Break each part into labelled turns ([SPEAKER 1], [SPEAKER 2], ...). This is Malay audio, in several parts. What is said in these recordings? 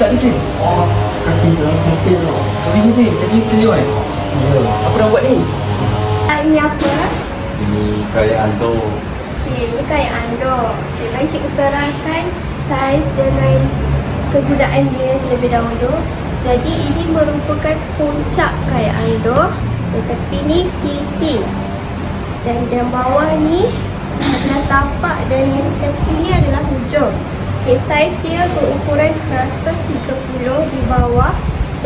[SPEAKER 1] tak kerja?
[SPEAKER 2] Oh, kaki saya sakit tau.
[SPEAKER 1] Sorry kerja, tadi serio kan?
[SPEAKER 2] Ya.
[SPEAKER 1] Apa dah buat ni?
[SPEAKER 3] Ini apa?
[SPEAKER 2] Ini kayak ando.
[SPEAKER 3] Okey, ini kayak ando. Okay, baik cikgu terangkan saiz dengan kegunaan dia terlebih dahulu. Jadi ini merupakan puncak kayak ando. Tetapi ni sisi. Dan yang bawah ni adalah tapak dan yang tepi ni adalah hujung. Okey, saiz dia berukuran 130 di bawah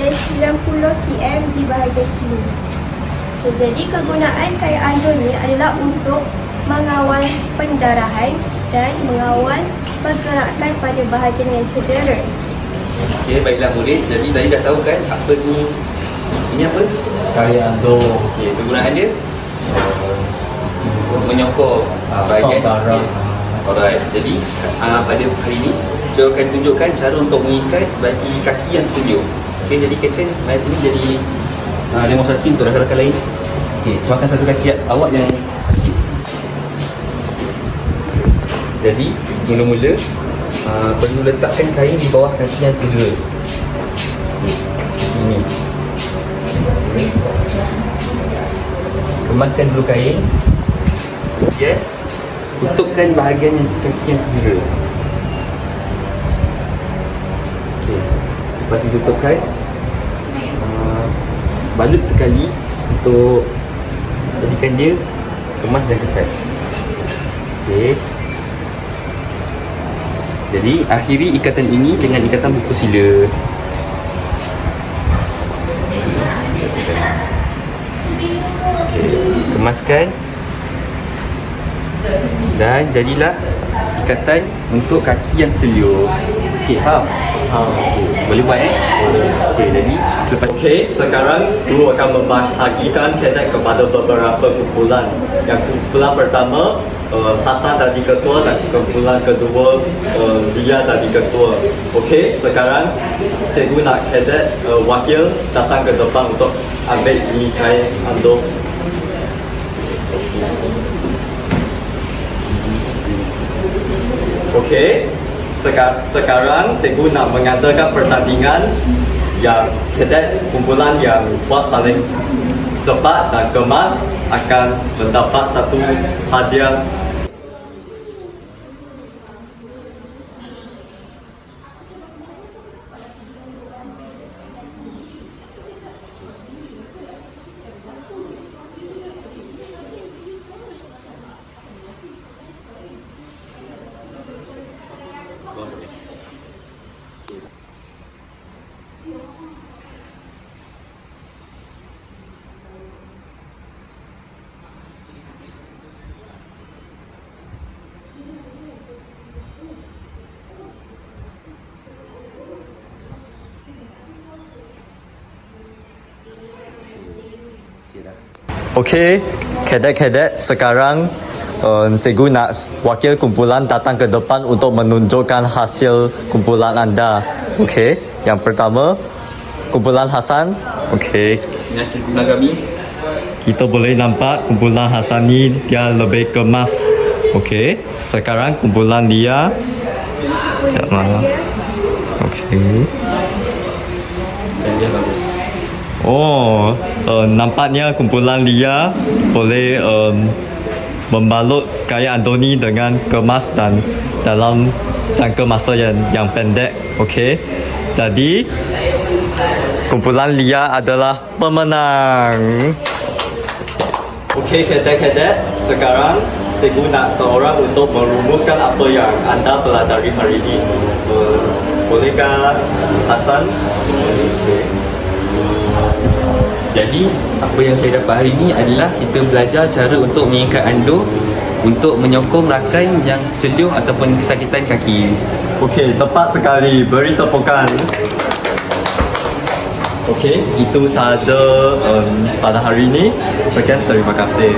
[SPEAKER 3] dan 90 cm di bahagian sini. Okay, jadi kegunaan kayak ando ni adalah untuk mengawal pendarahan dan mengawal pergerakan pada bahagian yang cedera.
[SPEAKER 1] Okey, baiklah murid. Jadi tadi dah tahu kan apa ni? Ini apa?
[SPEAKER 2] Kayak ando.
[SPEAKER 1] Okey, kegunaan dia menyokong uh, bahagian
[SPEAKER 2] darah.
[SPEAKER 1] Alright. Jadi uh, pada hari ini saya akan tunjukkan cara untuk mengikat bagi kaki yang sejuk. Okey, jadi kitchen mari sini jadi uh, demonstrasi untuk rakan-rakan lain. Okey, tuangkan satu kaki awak yang sakit. Jadi mula-mula uh, perlu letakkan kain di bawah kaki yang cedera. Ini. Kemaskan dulu kain. Kemudian tutupkan bahagian kaki yang cedera. Okey. Lepas ditutupkan uh, balut sekali untuk jadikan dia kemas dan ketat. Okey. Jadi akhiri ikatan ini dengan ikatan buku sila. Okey, kemaskan dan jadilah ikatan untuk kaki yang seliu. Okey, faham?
[SPEAKER 2] Ha.
[SPEAKER 1] Boleh buat eh? Okey, jadi selepas
[SPEAKER 4] Okey, sekarang guru akan membahagikan cadet kepada beberapa kumpulan. Yang kumpulan pertama, uh, Hasan jadi ketua dan kumpulan kedua, uh, dia jadi ketua. Okey, sekarang cikgu nak cadet uh, wakil datang ke depan untuk ambil ini kain ando. Okey, Seka- sekarang cikgu nak mengadakan pertandingan yang cadet kumpulan yang buat paling cepat dan kemas akan mendapat satu hadiah
[SPEAKER 5] Okey, cadet-cadet sekarang uh, cikgu nak wakil kumpulan datang ke depan untuk menunjukkan hasil kumpulan anda. Okey, yang pertama kumpulan Hasan. Okey,
[SPEAKER 1] hasil kumpulan kami.
[SPEAKER 5] kita boleh nampak kumpulan Hasan ni dia lebih kemas. Okey, sekarang kumpulan dia. Sekejap lah. Okey. Oh, uh, nampaknya kumpulan Lia boleh um, membalut kain Andoni dengan kemas dan dalam jangka masa yang yang pendek. Okey. Jadi kumpulan Lia adalah pemenang.
[SPEAKER 4] Okey cadet-cadet, sekarang cikgu nak seorang untuk merumuskan apa yang anda pelajari hari ini. Uh, bolehkah Hasan? Okey.
[SPEAKER 1] Jadi apa yang saya dapat hari ini adalah kita belajar cara untuk mengikat ando untuk menyokong rakan yang seliu ataupun kesakitan kaki.
[SPEAKER 4] Okey, tepat sekali. Beri tepukan. Okey, itu sahaja um, pada hari ini. Sekian, terima kasih.